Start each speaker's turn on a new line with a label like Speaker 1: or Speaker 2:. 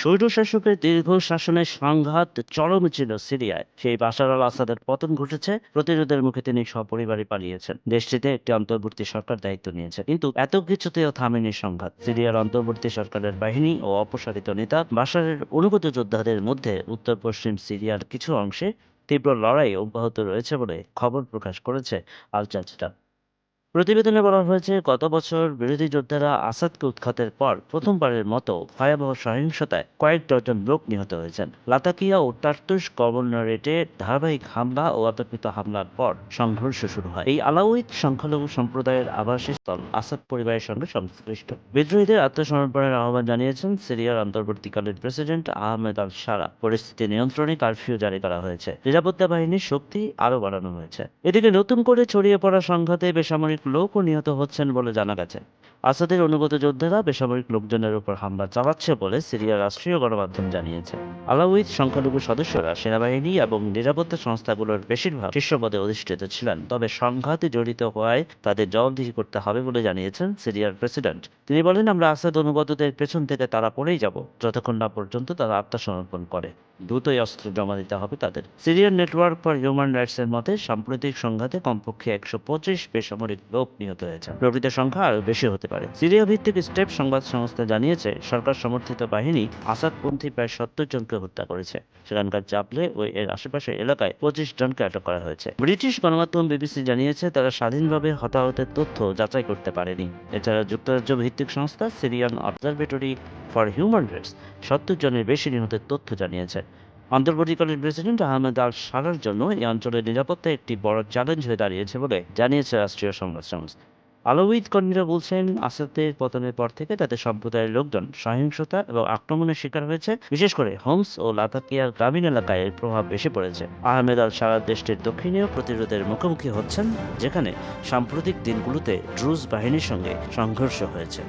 Speaker 1: স্বৈরশাসকের দীর্ঘ শাসনের সংঘাত চরম ছিল সিরিয়ায়। সেই বাশার আল আসাদের পতন ঘটেছে, প্রতিরোধের মুখে তিনি সপরিবারে পালিয়েছেন। দেশটিতে একটি অন্তর্বর্তী সরকার দায়িত্ব নিয়েছে। কিন্তু এত কিছুতেও থামেনি সংঘাত। সিরিয়ার অন্তর্বর্তী সরকারের বাহিনী ও অপসারিত নেতা বাশারের অনুগত যোদ্ধাদের মধ্যে উত্তর পশ্চিম সিরিয়ার কিছু অংশে তীব্র লড়াই অব্যাহত রয়েছে বলে খবর প্রকাশ করেছে আল জাজিরা প্রতিবেদনে বলা হয়েছে, গত বছর বিরোধী যোদ্ধারা আসাদকে উৎখাতের পর প্রথমবারের মতো ভয়াবহ সহিংসতায় কয়েক ডজন লোক নিহত হয়েছেন। লাতাকিয়া ও টার্তুস গভর্নরেটে ধারাবাহিক হামলা ও অতর্কিত হামলার পর সংঘর্ষ শুরু হয়। এই আলাউইদ সংখ্যালঘু সম্প্রদায়ের আবাসস্থল আসাদ পরিবারের সঙ্গে সংশ্লিষ্ট। বিদ্রোহীদের আত্মসমর্পণের আহ্বান জানিয়েছেন সিরিয়ার অন্তর্বর্তীকালীন প্রেসিডেন্ট আহমেদ আল সারা। পরিস্থিতি নিয়ন্ত্রণে কারফিউ জারি করা হয়েছে। নিরাপত্তা বাহিনীর শক্তি আরও বাড়ানো হয়েছে। এদিকে নতুন করে ছড়িয়ে পড়া সংঘাতে বেসামরিক লোকও নিহত হচ্ছেন বলে জানা গেছে। আসাদের অনুগত যোদ্ধারা বেসামরিক লোকজনের উপর হামলা চালাচ্ছে বলে সিরিয়ার রাষ্ট্রীয় গণমাধ্যম জানিয়েছে। আলাউইদ সংখ্যালঘু সদস্যরা সেনাবাহিনী এবং নিরাপত্তা সংস্থাগুলোর বেশিরভাগ শীর্ষ পদে অধিষ্ঠিত ছিলেন, তবে সংঘাতে জড়িত হওয়ায় তাদের জবাবদিহি করতে হবে বলে জানিয়েছেন সিরিয়ার প্রেসিডেন্ট। তিনি বলেন, আমরা আসাদ অনুগতদের পেছন থেকে তারা পড়েই যাব, যতক্ষণ না পর্যন্ত তারা আত্মসমর্পণ করে। দ্রুতই অস্ত্র জমা দিতে হবে তাদের। সিরিয়ার নেটওয়ার্ক ফর হিউম্যান রাইটসের মতে, সাম্প্রতিক সংঘাতে কমপক্ষে একশো পঁচিশ বেসামরিক লোক নিহত হয়েছে। প্রকৃত সংখ্যা আরও বেশি হতে পারে। সিরিয়া ভিত্তিক স্টেপ সংবাদ সংস্থা জানিয়েছে, সরকার সমর্থিত বাহিনী আসাদপন্থী প্রায় সত্তর জনকে হত্যা করেছে। সেখানকার চাপলে ও এর আশেপাশের এলাকায় পঁচিশ জনকে আটক করা হয়েছে। ব্রিটিশ গণমাধ্যম বিবিসি জানিয়েছে, তারা স্বাধীনভাবে হতাহতের তথ্য যাচাই করতে পারেনি। এছাড়া যুক্তরাজ্য ভিত্তিক সংস্থা Syrian Observatory for Human Rights সত্তর জনের বেশি নিহতের তথ্য জানিয়েছে। অন্তর্বর্তীকালীন প্রেসিডেন্ট আহমেদ আল সারার জন্য এই অঞ্চলের নিরাপত্তা একটি বড় চ্যালেঞ্জ হয়ে দাঁড়িয়েছে বলে জানিয়েছে রাষ্ট্রীয় সংবাদ সংস্থা। আলোউইদ কর্মীরা বলছেন, আসাদের পতনের পর থেকে তাদের সম্প্রদায়ের লোকজন সহিংসতা এবং আক্রমণের শিকার হয়েছে। বিশেষ করে হোমস ও লাতাকিয়ার গ্রামীণ এলাকায় এর প্রভাব বেশি পড়েছে। আহমেদ আল সারা দেশটির দক্ষিণীয় প্রতিরোধের মুখোমুখি হচ্ছেন, যেখানে সাম্প্রতিক দিনগুলোতে ড্রুজ বাহিনীর সঙ্গে সংঘর্ষ হয়েছে।